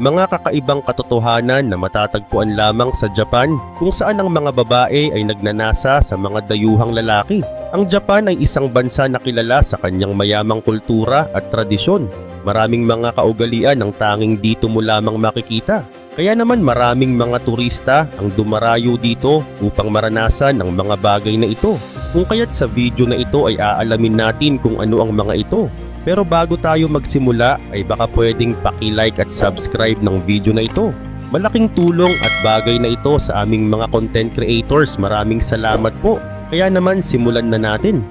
mga kakaibang katotohanan na matatagpuan lamang sa Japan kung saan ang mga babae ay nagnanasa sa mga dayuhang lalaki. Ang Japan ay isang bansa na kilala sa kanyang mayamang kultura at tradisyon. Maraming mga kaugalian ang tanging dito mo lamang makikita. Kaya naman maraming mga turista ang dumarayo dito upang maranasan ang mga bagay na ito. Kung kaya't sa video na ito ay aalamin natin kung ano ang mga ito. Pero bago tayo magsimula ay baka pwedeng paki-like at subscribe ng video na ito. Malaking tulong at bagay na ito sa aming mga content creators. Maraming salamat po. Kaya naman simulan na natin.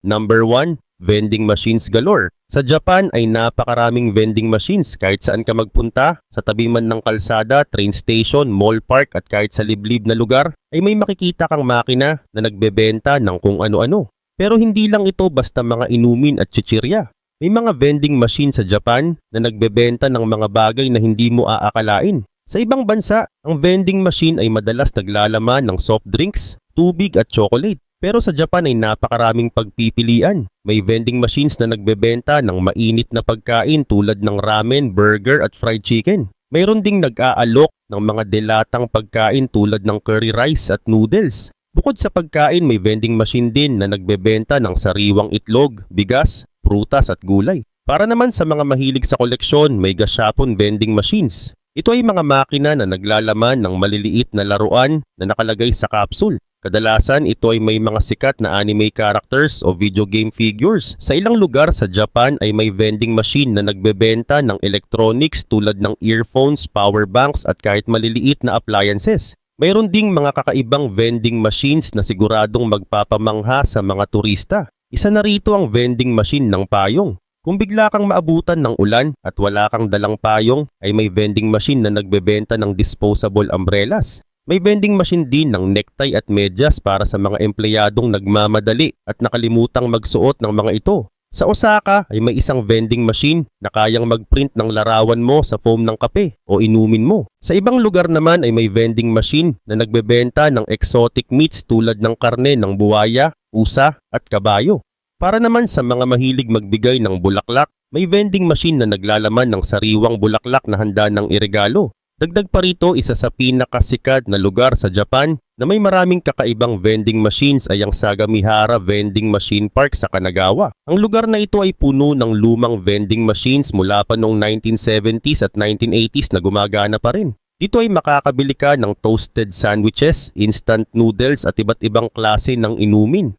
Number 1, vending machines galore. Sa Japan ay napakaraming vending machines kahit saan ka magpunta, sa tabi man ng kalsada, train station, mall park at kahit sa liblib na lugar ay may makikita kang makina na nagbebenta ng kung ano-ano. Pero hindi lang ito basta mga inumin at chichirya. May mga vending machine sa Japan na nagbebenta ng mga bagay na hindi mo aakalain. Sa ibang bansa, ang vending machine ay madalas naglalaman ng soft drinks, tubig at chocolate. Pero sa Japan ay napakaraming pagpipilian. May vending machines na nagbebenta ng mainit na pagkain tulad ng ramen, burger at fried chicken. Mayroon ding nag-aalok ng mga delatang pagkain tulad ng curry rice at noodles. Bukod sa pagkain, may vending machine din na nagbebenta ng sariwang itlog, bigas, prutas at gulay. Para naman sa mga mahilig sa koleksyon, may gashapon vending machines. Ito ay mga makina na naglalaman ng maliliit na laruan na nakalagay sa capsule. Kadalasan ito ay may mga sikat na anime characters o video game figures. Sa ilang lugar sa Japan ay may vending machine na nagbebenta ng electronics tulad ng earphones, power banks at kahit maliliit na appliances. Mayroon ding mga kakaibang vending machines na siguradong magpapamangha sa mga turista. Isa na rito ang vending machine ng payong. Kung bigla kang maabutan ng ulan at wala kang dalang payong, ay may vending machine na nagbebenta ng disposable umbrellas. May vending machine din ng necktie at medyas para sa mga empleyadong nagmamadali at nakalimutang magsuot ng mga ito. Sa Osaka ay may isang vending machine na kayang mag-print ng larawan mo sa foam ng kape o inumin mo. Sa ibang lugar naman ay may vending machine na nagbebenta ng exotic meats tulad ng karne ng buwaya, usa at kabayo. Para naman sa mga mahilig magbigay ng bulaklak, may vending machine na naglalaman ng sariwang bulaklak na handa ng iregalo. Dagdag pa rito, isa sa pinakasikat na lugar sa Japan na may maraming kakaibang vending machines ay ang Sagamihara Vending Machine Park sa Kanagawa. Ang lugar na ito ay puno ng lumang vending machines mula pa noong 1970s at 1980s na gumagana pa rin. Dito ay makakabili ka ng toasted sandwiches, instant noodles at iba't ibang klase ng inumin.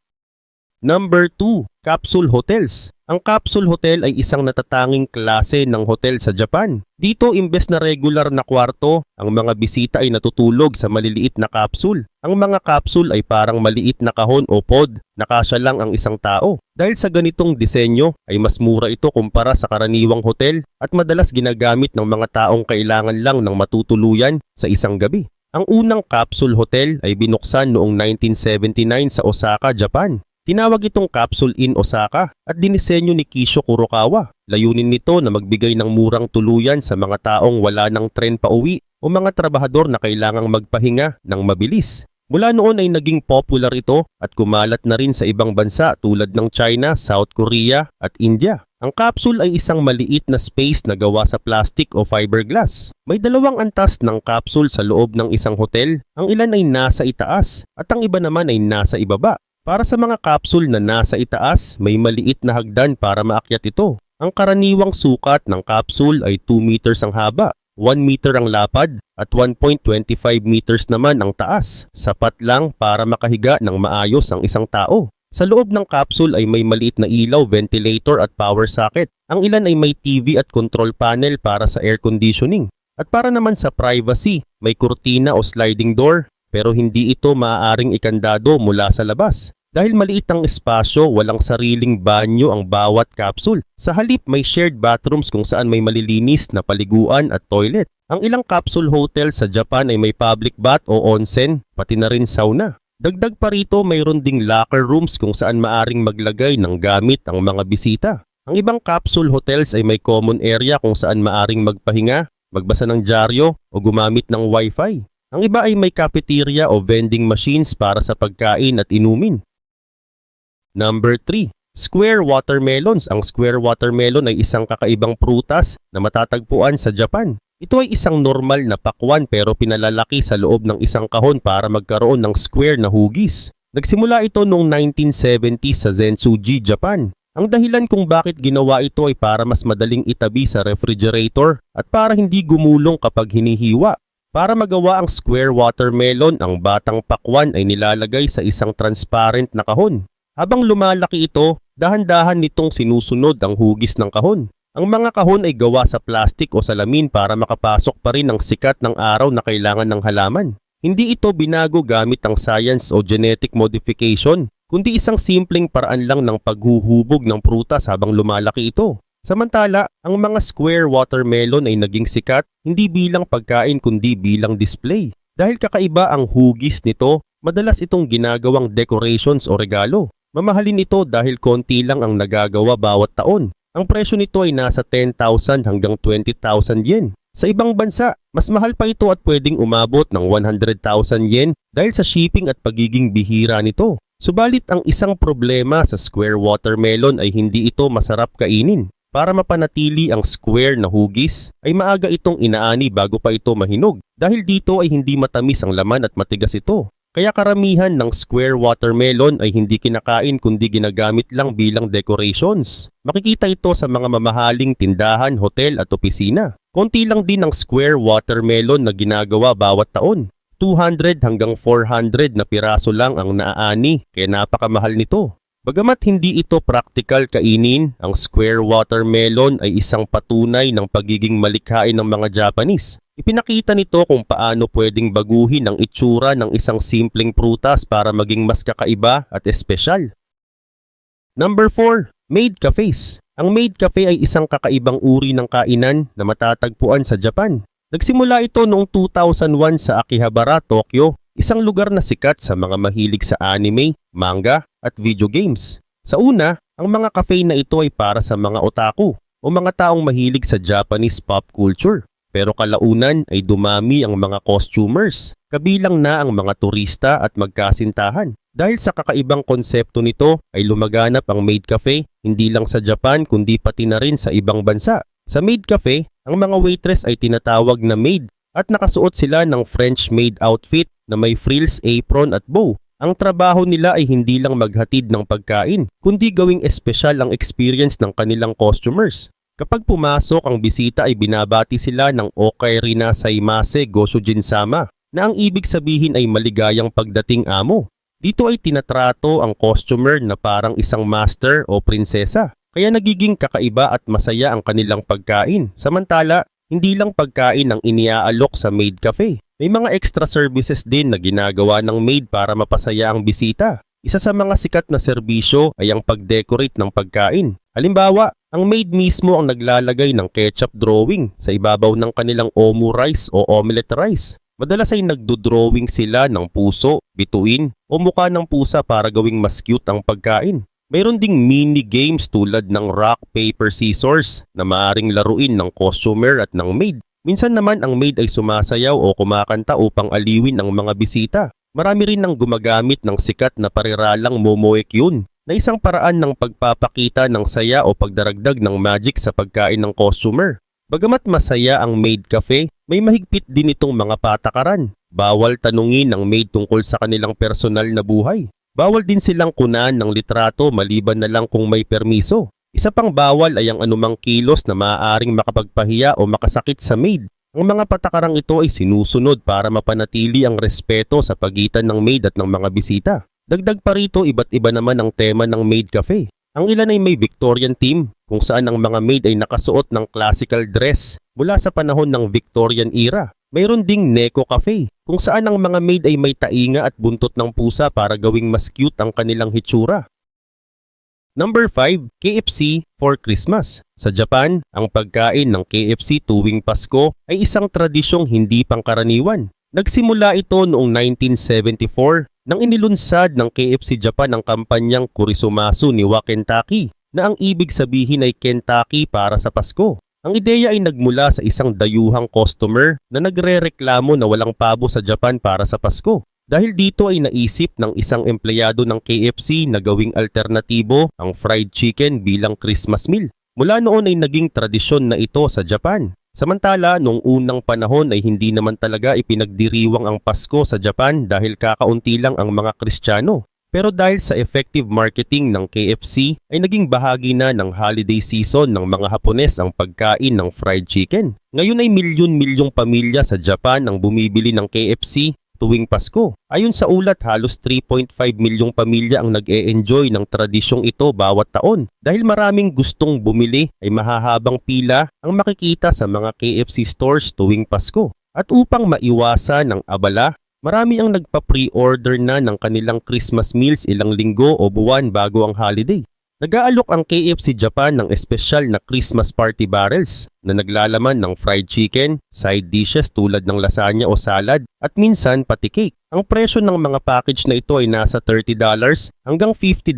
Number 2, Capsule Hotels. Ang capsule hotel ay isang natatanging klase ng hotel sa Japan. Dito imbes na regular na kwarto, ang mga bisita ay natutulog sa maliliit na capsule. Ang mga capsule ay parang maliit na kahon o pod, nakasya lang ang isang tao. Dahil sa ganitong disenyo ay mas mura ito kumpara sa karaniwang hotel at madalas ginagamit ng mga taong kailangan lang ng matutuluyan sa isang gabi. Ang unang capsule hotel ay binuksan noong 1979 sa Osaka, Japan. Tinawag itong Capsule Inn Osaka at dinisenyo ni Kisho Kurokawa. Layunin nito na magbigay ng murang tuluyan sa mga taong wala ng tren pa uwi o mga trabahador na kailangang magpahinga ng mabilis. Mula noon ay naging popular ito at kumalat na rin sa ibang bansa tulad ng China, South Korea at India. Ang capsule ay isang maliit na space na gawa sa plastic o fiberglass. May dalawang antas ng capsule sa loob ng isang hotel. Ang ilan ay nasa itaas at ang iba naman ay nasa ibaba. Para sa mga capsule na nasa itaas, may maliit na hagdan para maakyat ito. Ang karaniwang sukat ng capsule ay 2 meters ang haba, 1 meter ang lapad, at 1.25 meters naman ang taas. Sapat lang para makahiga ng maayos ang isang tao. Sa loob ng capsule ay may maliit na ilaw, ventilator at power socket. Ang ilan ay may TV at control panel para sa air conditioning. At para naman sa privacy, may kurtina o sliding door pero hindi ito maaaring ikandado mula sa labas. Dahil maliit ang espasyo, walang sariling banyo ang bawat capsule. Sa halip may shared bathrooms kung saan may malilinis na paliguan at toilet. Ang ilang capsule hotel sa Japan ay may public bath o onsen, pati na rin sauna. Dagdag pa rito mayroon ding locker rooms kung saan maaring maglagay ng gamit ang mga bisita. Ang ibang capsule hotels ay may common area kung saan maaring magpahinga, magbasa ng dyaryo o gumamit ng wifi. Ang iba ay may cafeteria o vending machines para sa pagkain at inumin. Number 3. Square watermelons. Ang square watermelon ay isang kakaibang prutas na matatagpuan sa Japan. Ito ay isang normal na pakwan pero pinalalaki sa loob ng isang kahon para magkaroon ng square na hugis. Nagsimula ito noong 1970 sa Zensuji, Japan. Ang dahilan kung bakit ginawa ito ay para mas madaling itabi sa refrigerator at para hindi gumulong kapag hinihiwa. Para magawa ang square watermelon, ang batang pakwan ay nilalagay sa isang transparent na kahon. Habang lumalaki ito, dahan-dahan nitong sinusunod ang hugis ng kahon. Ang mga kahon ay gawa sa plastik o salamin para makapasok pa rin ang sikat ng araw na kailangan ng halaman. Hindi ito binago gamit ang science o genetic modification, kundi isang simpleng paraan lang ng paghuhubog ng prutas habang lumalaki ito. Samantala, ang mga square watermelon ay naging sikat hindi bilang pagkain kundi bilang display. Dahil kakaiba ang hugis nito, madalas itong ginagawang decorations o regalo. Mamahalin ito dahil konti lang ang nagagawa bawat taon. Ang presyo nito ay nasa 10,000 hanggang 20,000 yen. Sa ibang bansa, mas mahal pa ito at pwedeng umabot ng 100,000 yen dahil sa shipping at pagiging bihira nito. Subalit ang isang problema sa square watermelon ay hindi ito masarap kainin. Para mapanatili ang square na hugis, ay maaga itong inaani bago pa ito mahinog dahil dito ay hindi matamis ang laman at matigas ito. Kaya karamihan ng square watermelon ay hindi kinakain kundi ginagamit lang bilang decorations. Makikita ito sa mga mamahaling tindahan, hotel at opisina. Konti lang din ang square watermelon na ginagawa bawat taon. 200 hanggang 400 na piraso lang ang naaani kaya napakamahal nito. Bagamat hindi ito practical kainin, ang square watermelon ay isang patunay ng pagiging malikhain ng mga Japanese. Ipinakita nito kung paano pwedeng baguhin ang itsura ng isang simpleng prutas para maging mas kakaiba at espesyal. Number 4. Maid Cafes. Ang Maid Cafe ay isang kakaibang uri ng kainan na matatagpuan sa Japan. Nagsimula ito noong 2001 sa Akihabara, Tokyo, isang lugar na sikat sa mga mahilig sa anime, manga at video games. Sa una, ang mga cafe na ito ay para sa mga otaku o mga taong mahilig sa Japanese pop culture. Pero kalaunan ay dumami ang mga costumers, kabilang na ang mga turista at magkasintahan. Dahil sa kakaibang konsepto nito ay lumaganap ang maid cafe hindi lang sa Japan kundi pati na rin sa ibang bansa. Sa maid cafe, ang mga waitress ay tinatawag na maid at nakasuot sila ng French maid outfit na may frills, apron at bow. Ang trabaho nila ay hindi lang maghatid ng pagkain, kundi gawing espesyal ang experience ng kanilang customers. Kapag pumasok ang bisita ay binabati sila ng Okai Rina Saimase Gosujin Sama na ang ibig sabihin ay maligayang pagdating amo. Dito ay tinatrato ang customer na parang isang master o prinsesa. Kaya nagiging kakaiba at masaya ang kanilang pagkain. Samantala, hindi lang pagkain ang iniaalok sa maid cafe. May mga extra services din na ginagawa ng maid para mapasaya ang bisita. Isa sa mga sikat na serbisyo ay ang pag-decorate ng pagkain. Halimbawa, ang maid mismo ang naglalagay ng ketchup drawing sa ibabaw ng kanilang omu rice o omelette rice. Madalas ay nagdo-drawing sila ng puso, bituin o mukha ng pusa para gawing mas cute ang pagkain. Mayroon ding mini games tulad ng rock, paper, scissors na maaring laruin ng customer at ng maid. Minsan naman ang maid ay sumasayaw o kumakanta upang aliwin ang mga bisita. Marami rin ang gumagamit ng sikat na pariralang momoek yun na isang paraan ng pagpapakita ng saya o pagdaragdag ng magic sa pagkain ng customer. Bagamat masaya ang maid cafe, may mahigpit din itong mga patakaran. Bawal tanungin ang maid tungkol sa kanilang personal na buhay. Bawal din silang kunan ng litrato maliban na lang kung may permiso. Isa pang bawal ay ang anumang kilos na maaaring makapagpahiya o makasakit sa maid. Ang mga patakarang ito ay sinusunod para mapanatili ang respeto sa pagitan ng maid at ng mga bisita. Dagdag pa rito iba't iba naman ang tema ng maid cafe. Ang ilan ay may Victorian theme kung saan ang mga maid ay nakasuot ng classical dress mula sa panahon ng Victorian era. Mayroon ding Neko Cafe kung saan ang mga maid ay may tainga at buntot ng pusa para gawing mas cute ang kanilang hitsura. Number 5, KFC for Christmas. Sa Japan, ang pagkain ng KFC tuwing Pasko ay isang tradisyong hindi pangkaraniwan. Nagsimula ito noong 1974 nang inilunsad ng KFC Japan ang kampanyang Kurisumasu ni Wa Kentucky na ang ibig sabihin ay Kentucky para sa Pasko. Ang ideya ay nagmula sa isang dayuhang customer na nagre-reklamo na walang pabo sa Japan para sa Pasko. Dahil dito ay naisip ng isang empleyado ng KFC na gawing alternatibo ang fried chicken bilang Christmas meal. Mula noon ay naging tradisyon na ito sa Japan. Samantala, noong unang panahon ay hindi naman talaga ipinagdiriwang ang Pasko sa Japan dahil kakaunti lang ang mga Kristiyano. Pero dahil sa effective marketing ng KFC ay naging bahagi na ng holiday season ng mga Hapones ang pagkain ng fried chicken. Ngayon ay milyon-milyong pamilya sa Japan ang bumibili ng KFC tuwing Pasko. Ayon sa ulat, halos 3.5 milyong pamilya ang nag-e-enjoy ng tradisyong ito bawat taon. Dahil maraming gustong bumili ay mahahabang pila ang makikita sa mga KFC stores tuwing Pasko. At upang maiwasan ng abala, marami ang nagpa-pre-order na ng kanilang Christmas meals ilang linggo o buwan bago ang holiday. Nag-aalok ang KFC Japan ng espesyal na Christmas party barrels na naglalaman ng fried chicken, side dishes tulad ng lasagna o salad at minsan pati cake. Ang presyo ng mga package na ito ay nasa $30 hanggang $50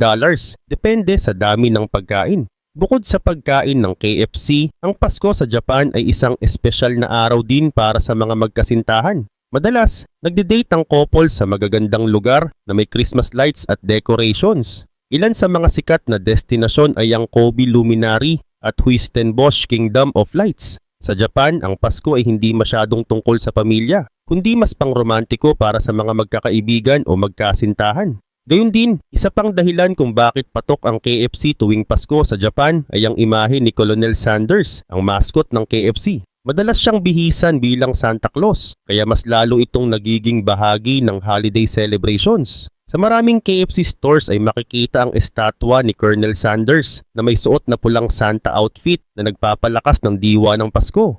depende sa dami ng pagkain. Bukod sa pagkain ng KFC, ang Pasko sa Japan ay isang espesyal na araw din para sa mga magkasintahan. Madalas, nagde-date ang couple sa magagandang lugar na may Christmas lights at decorations. Ilan sa mga sikat na destinasyon ay ang Kobe Luminary at Huistenbosch Kingdom of Lights. Sa Japan, ang Pasko ay hindi masyadong tungkol sa pamilya, kundi mas pangromantiko para sa mga magkakaibigan o magkasintahan. Gayun din, isa pang dahilan kung bakit patok ang KFC tuwing Pasko sa Japan ay ang imahe ni Colonel Sanders, ang mascot ng KFC. Madalas siyang bihisan bilang Santa Claus, kaya mas lalo itong nagiging bahagi ng holiday celebrations. Sa maraming KFC stores ay makikita ang estatwa ni Colonel Sanders na may suot na pulang Santa outfit na nagpapalakas ng diwa ng Pasko.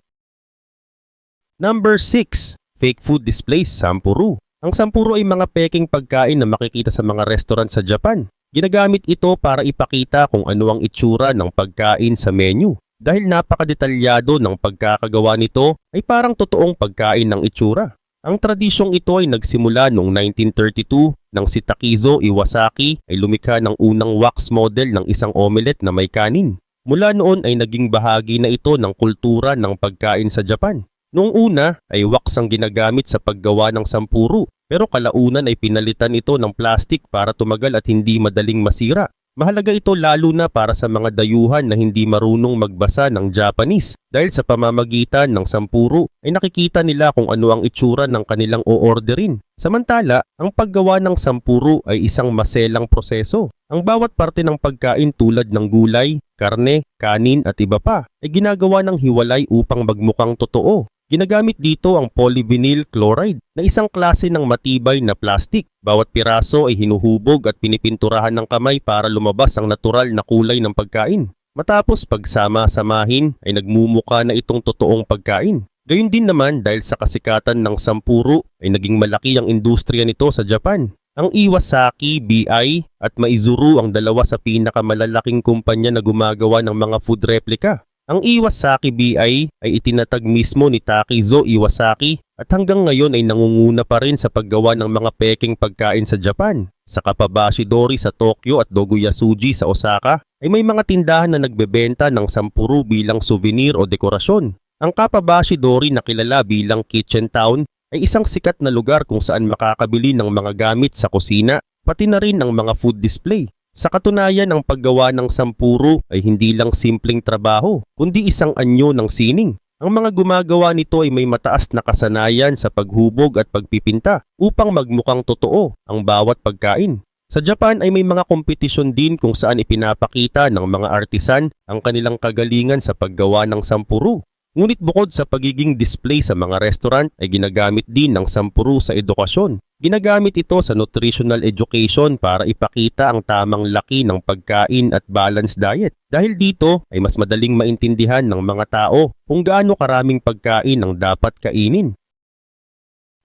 Number 6. Fake food displays Sampuru. Ang sampuro ay mga peking pagkain na makikita sa mga restaurant sa Japan. Ginagamit ito para ipakita kung ano ang itsura ng pagkain sa menu. Dahil napakadetalyado ng pagkakagawa nito ay parang totoong pagkain ng itsura. Ang tradisyong ito ay nagsimula noong 1932 nang si Takizo Iwasaki ay lumikha ng unang wax model ng isang omelette na may kanin. Mula noon ay naging bahagi na ito ng kultura ng pagkain sa Japan. Noong una ay wax ang ginagamit sa paggawa ng sampuro pero kalaunan ay pinalitan ito ng plastic para tumagal at hindi madaling masira. Mahalaga ito lalo na para sa mga dayuhan na hindi marunong magbasa ng Japanese dahil sa pamamagitan ng sampuro ay nakikita nila kung ano ang itsura ng kanilang o-orderin. Samantala, ang paggawa ng sampuro ay isang maselang proseso. Ang bawat parte ng pagkain tulad ng gulay, karne, kanin at iba pa ay ginagawa ng hiwalay upang magmukhang totoo. Ginagamit dito ang polyvinyl chloride na isang klase ng matibay na plastic. Bawat piraso ay hinuhubog at pinipinturahan ng kamay para lumabas ang natural na kulay ng pagkain. Matapos pagsama-samahin ay nagmumuka na itong totoong pagkain. Gayun din naman dahil sa kasikatan ng sampuro ay naging malaki ang industriya nito sa Japan. Ang Iwasaki, BI at Maizuru ang dalawa sa pinakamalalaking kumpanya na gumagawa ng mga food replica. Ang Iwasaki BI ay itinatag mismo ni Takizo Iwasaki at hanggang ngayon ay nangunguna pa rin sa paggawa ng mga peking pagkain sa Japan. Sa Kapabashi Dori sa Tokyo at Doguyasuji sa Osaka ay may mga tindahan na nagbebenta ng sampuru bilang souvenir o dekorasyon. Ang Kapabashi Dori na kilala bilang Kitchen Town ay isang sikat na lugar kung saan makakabili ng mga gamit sa kusina pati na rin ng mga food display. Sa katunayan, ang paggawa ng sampuro ay hindi lang simpleng trabaho, kundi isang anyo ng sining. Ang mga gumagawa nito ay may mataas na kasanayan sa paghubog at pagpipinta upang magmukhang totoo ang bawat pagkain. Sa Japan ay may mga kompetisyon din kung saan ipinapakita ng mga artisan ang kanilang kagalingan sa paggawa ng sampuro. Ngunit bukod sa pagiging display sa mga restaurant ay ginagamit din ng sampuru sa edukasyon. Ginagamit ito sa nutritional education para ipakita ang tamang laki ng pagkain at balanced diet. Dahil dito ay mas madaling maintindihan ng mga tao kung gaano karaming pagkain ang dapat kainin.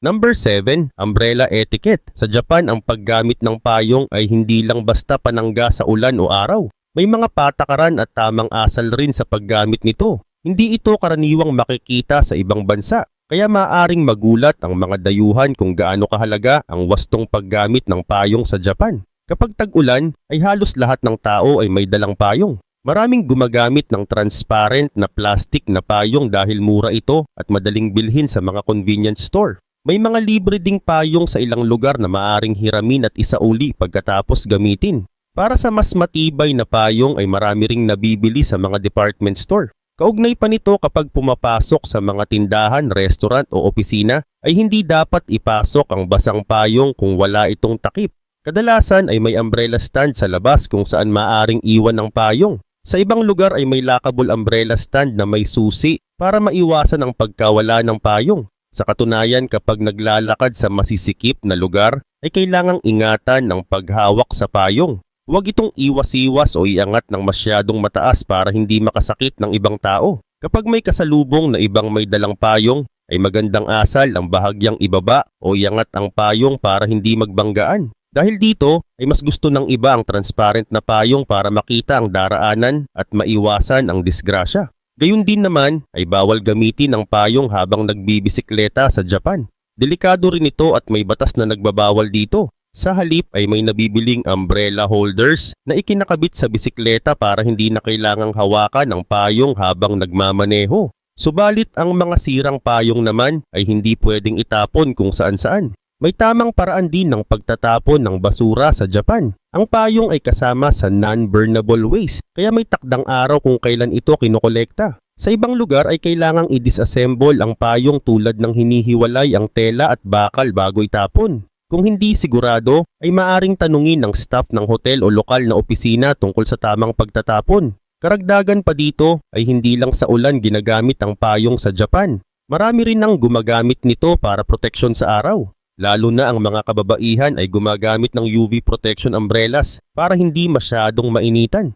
Number 7, umbrella etiquette. Sa Japan, ang paggamit ng payong ay hindi lang basta panangga sa ulan o araw. May mga patakaran at tamang asal rin sa paggamit nito. Hindi ito karaniwang makikita sa ibang bansa, kaya maaring magulat ang mga dayuhan kung gaano kahalaga ang wastong paggamit ng payong sa Japan. Kapag tag-ulan, ay halos lahat ng tao ay may dalang payong. Maraming gumagamit ng transparent na plastic na payong dahil mura ito at madaling bilhin sa mga convenience store. May mga libre ding payong sa ilang lugar na maaring hiramin at isauli pagkatapos gamitin. Para sa mas matibay na payong ay marami ring nabibili sa mga department store. Kaugnay pa nito kapag pumapasok sa mga tindahan, restaurant o opisina ay hindi dapat ipasok ang basang payong kung wala itong takip. Kadalasan ay may umbrella stand sa labas kung saan maaring iwan ng payong. Sa ibang lugar ay may lockable umbrella stand na may susi para maiwasan ang pagkawala ng payong. Sa katunayan kapag naglalakad sa masisikip na lugar ay kailangang ingatan ng paghawak sa payong. Huwag itong iwas-iwas o iangat ng masyadong mataas para hindi makasakit ng ibang tao. Kapag may kasalubong na ibang may dalang payong, ay magandang asal ang bahagyang ibaba o iangat ang payong para hindi magbanggaan. Dahil dito ay mas gusto ng iba ang transparent na payong para makita ang daraanan at maiwasan ang disgrasya. Gayun din naman ay bawal gamitin ang payong habang nagbibisikleta sa Japan. Delikado rin ito at may batas na nagbabawal dito. Sa halip ay may nabibiling umbrella holders na ikinakabit sa bisikleta para hindi na kailangang hawakan ang payong habang nagmamaneho. Subalit ang mga sirang payong naman ay hindi pwedeng itapon kung saan-saan. May tamang paraan din ng pagtatapon ng basura sa Japan. Ang payong ay kasama sa non-burnable waste kaya may takdang araw kung kailan ito kinokolekta. Sa ibang lugar ay kailangang i-disassemble ang payong tulad ng hinihiwalay ang tela at bakal bago itapon. Kung hindi sigurado, ay maaring tanungin ng staff ng hotel o lokal na opisina tungkol sa tamang pagtatapon. Karagdagan pa dito ay hindi lang sa ulan ginagamit ang payong sa Japan. Marami rin ang gumagamit nito para proteksyon sa araw. Lalo na ang mga kababaihan ay gumagamit ng UV protection umbrellas para hindi masyadong mainitan.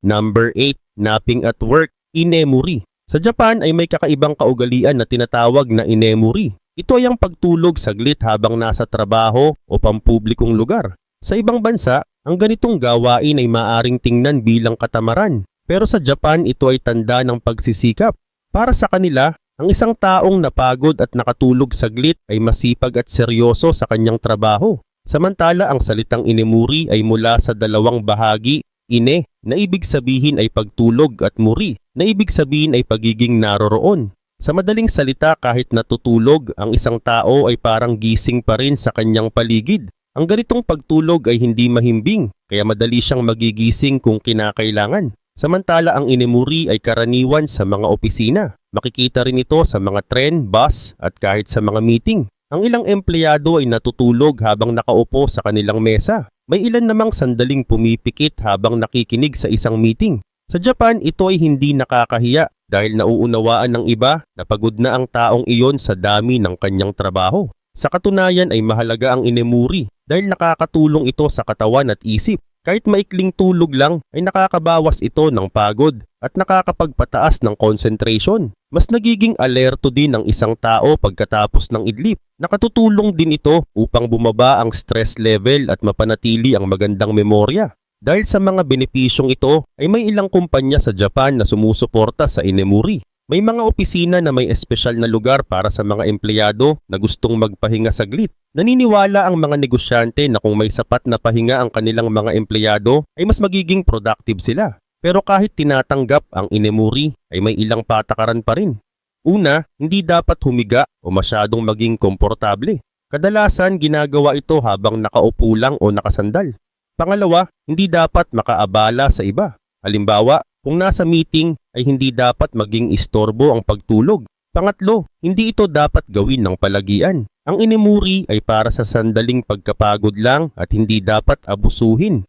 Number 8. Napping at work, inemuri. Sa Japan ay may kakaibang kaugalian na tinatawag na inemuri. Ito ay ang pagtulog saglit habang nasa trabaho o pampublikong lugar. Sa ibang bansa, ang ganitong gawain ay maaring tingnan bilang katamaran. Pero sa Japan ito ay tanda ng pagsisikap. Para sa kanila, ang isang taong napagod at nakatulog saglit ay masipag at seryoso sa kanyang trabaho. Samantala ang salitang inemuri ay mula sa dalawang bahagi, ine, na ibig sabihin ay pagtulog at muri, na ibig sabihin ay pagiging naroroon. Sa madaling salita kahit natutulog, ang isang tao ay parang gising pa rin sa kanyang paligid. Ang ganitong pagtulog ay hindi mahimbing, kaya madali siyang magigising kung kinakailangan. Samantala ang inemuri ay karaniwan sa mga opisina. Makikita rin ito sa mga tren, bus at kahit sa mga meeting. Ang ilang empleyado ay natutulog habang nakaupo sa kanilang mesa. May ilan namang sandaling pumipikit habang nakikinig sa isang meeting. Sa Japan, ito ay hindi nakakahiya dahil nauunawaan ng iba na pagod na ang taong iyon sa dami ng kanyang trabaho. Sa katunayan ay mahalaga ang inemuri dahil nakakatulong ito sa katawan at isip. Kahit maikling tulog lang ay nakakabawas ito ng pagod at nakakapagpataas ng concentration. Mas nagiging alerto din ang isang tao pagkatapos ng idlip. Nakatutulong din ito upang bumaba ang stress level at mapanatili ang magandang memorya. Dahil sa mga benepisyong ito ay may ilang kumpanya sa Japan na sumusuporta sa Inemuri. May mga opisina na may espesyal na lugar para sa mga empleyado na gustong magpahinga saglit. Naniniwala ang mga negosyante na kung may sapat na pahinga ang kanilang mga empleyado ay mas magiging productive sila. Pero kahit tinatanggap ang inemuri ay may ilang patakaran pa rin. Una, hindi dapat humiga o masyadong maging komportable. Kadalasan ginagawa ito habang nakaupo lang o nakasandal. Pangalawa, hindi dapat makaabala sa iba. Halimbawa, kung nasa meeting ay hindi dapat maging istorbo ang pagtulog. Pangatlo, hindi ito dapat gawin ng palagian. Ang inimuri ay para sa sandaling pagkapagod lang at hindi dapat abusuhin.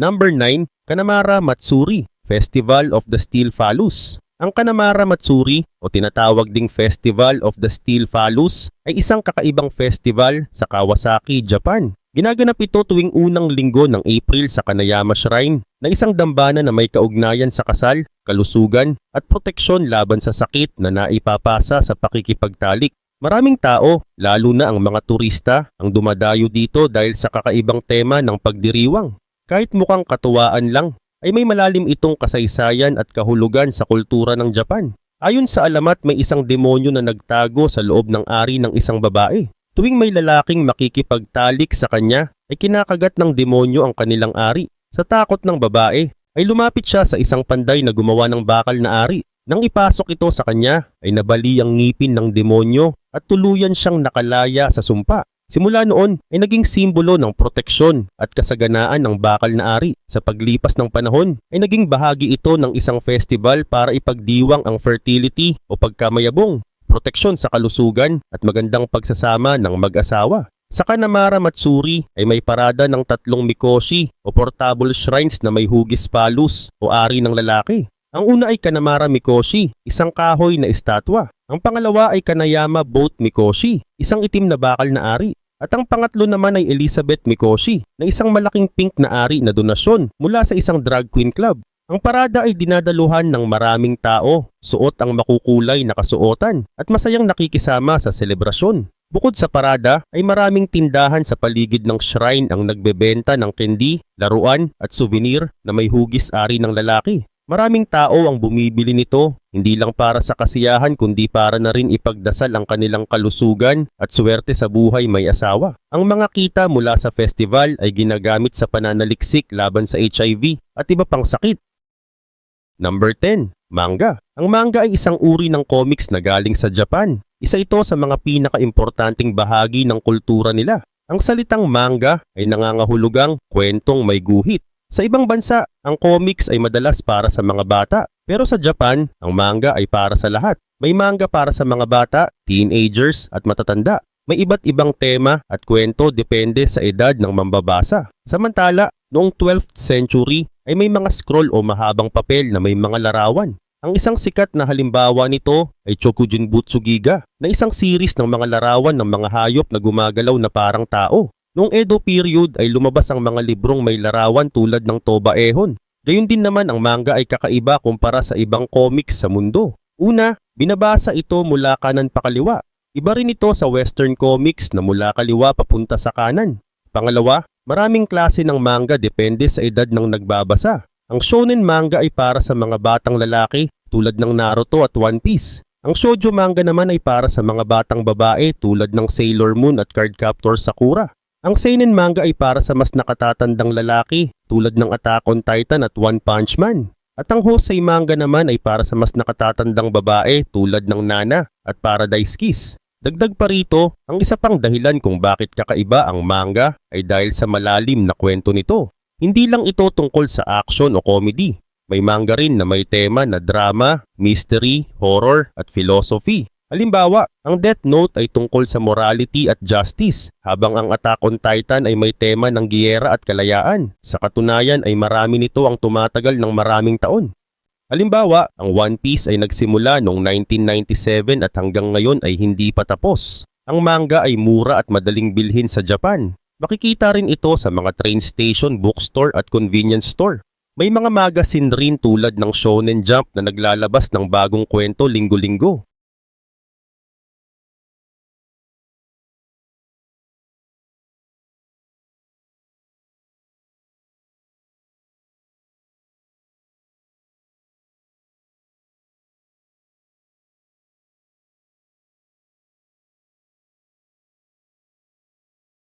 Number 9, Kanamara Matsuri, Festival of the Steel Phallus. Ang Kanamara Matsuri o tinatawag ding Festival of the Steel Phallus ay isang kakaibang festival sa Kawasaki, Japan. Ginaganap ito tuwing unang linggo ng April sa Kanayama Shrine na isang dambana na may kaugnayan sa kasal, kalusugan at proteksyon laban sa sakit na naipapasa sa pakikipagtalik. Maraming tao, lalo na ang mga turista, ang dumadayo dito dahil sa kakaibang tema ng pagdiriwang. Kahit mukhang katuwaan lang, ay may malalim itong kasaysayan at kahulugan sa kultura ng Japan. Ayon sa alamat, may isang demonyo na nagtago sa loob ng ari ng isang babae. Tuwing may lalaking makikipagtalik sa kanya, ay kinakagat ng demonyo ang kanilang ari. Sa takot ng babae, ay lumapit siya sa isang panday na gumawa ng bakal na ari. Nang ipasok ito sa kanya, ay nabali ang ngipin ng demonyo at tuluyan siyang nakalaya sa sumpa. Simula noon ay naging simbolo ng proteksyon at kasaganaan ng bakal na ari. Sa paglipas ng panahon ay naging bahagi ito ng isang festival para ipagdiwang ang fertility o pagkamayabong, proteksyon sa kalusugan at magandang pagsasama ng mag-asawa. Sa Kanamara Matsuri ay may parada ng tatlong mikoshi o portable shrines na may hugis palus o ari ng lalaki. Ang una ay Kanamara Mikoshi, isang kahoy na estatwa. Ang pangalawa ay Kanayama Boat Mikoshi, isang itim na bakal na ari. At ang pangatlo naman ay Elizabeth Mikoshi, na isang malaking pink na ari na donasyon mula sa isang drag queen club. Ang parada ay dinadaluhan ng maraming tao, suot ang makukulay na kasuotan at masayang nakikisama sa selebrasyon. Bukod sa parada ay maraming tindahan sa paligid ng shrine ang nagbebenta ng candy, laruan at souvenir na may hugis ari ng lalaki. Maraming tao ang bumibili nito, hindi lang para sa kasiyahan kundi para na rin ipagdasal ang kanilang kalusugan at swerte sa buhay may asawa. Ang mga kita mula sa festival ay ginagamit sa pananaliksik laban sa HIV at iba pang sakit. Number 10. Manga. Ang manga ay isang uri ng comics na galing sa Japan. Isa ito sa mga pinakaimportanteng bahagi ng kultura nila. Ang salitang manga ay nangangahulugang kwentong may guhit. Sa ibang bansa, ang comics ay madalas para sa mga bata. Pero sa Japan, ang manga ay para sa lahat. May manga para sa mga bata, teenagers at matatanda. May iba't ibang tema at kwento depende sa edad ng mambabasa. Samantala, noong 12th century ay may mga scroll o mahabang papel na may mga larawan. Ang isang sikat na halimbawa nito ay Chokujin Butsugiga na isang series ng mga larawan ng mga hayop na gumagalaw na parang tao. Noong Edo period ay lumabas ang mga librong may larawan tulad ng Toba Ehon. Gayun din naman ang manga ay kakaiba kumpara sa ibang comics sa mundo. Una, binabasa ito mula kanan pa kaliwa. Iba rin ito sa western comics na mula kaliwa papunta sa kanan. Pangalawa, maraming klase ng manga depende sa edad ng nagbabasa. Ang shonen manga ay para sa mga batang lalaki tulad ng Naruto at One Piece. Ang shoujo manga naman ay para sa mga batang babae tulad ng Sailor Moon at Cardcaptor Sakura. Ang seinen manga ay para sa mas nakatatandang lalaki tulad ng Attack on Titan at One Punch Man. At ang Hosei manga naman ay para sa mas nakatatandang babae tulad ng Nana at Paradise Kiss. Dagdag pa rito, ang isa pang dahilan kung bakit kakaiba ang manga ay dahil sa malalim na kwento nito. Hindi lang ito tungkol sa action o comedy. May manga rin na may tema na drama, mystery, horror at philosophy. Halimbawa, ang Death Note ay tungkol sa morality at justice, habang ang Attack on Titan ay may tema ng giyera at kalayaan. Sa katunayan ay marami nito ang tumatagal ng maraming taon. Halimbawa, ang One Piece ay nagsimula noong 1997 at hanggang ngayon ay hindi pa tapos. Ang manga ay mura at madaling bilhin sa Japan. Makikita rin ito sa mga train station, bookstore at convenience store. May mga magazine rin tulad ng Shonen Jump na naglalabas ng bagong kwento linggo-linggo.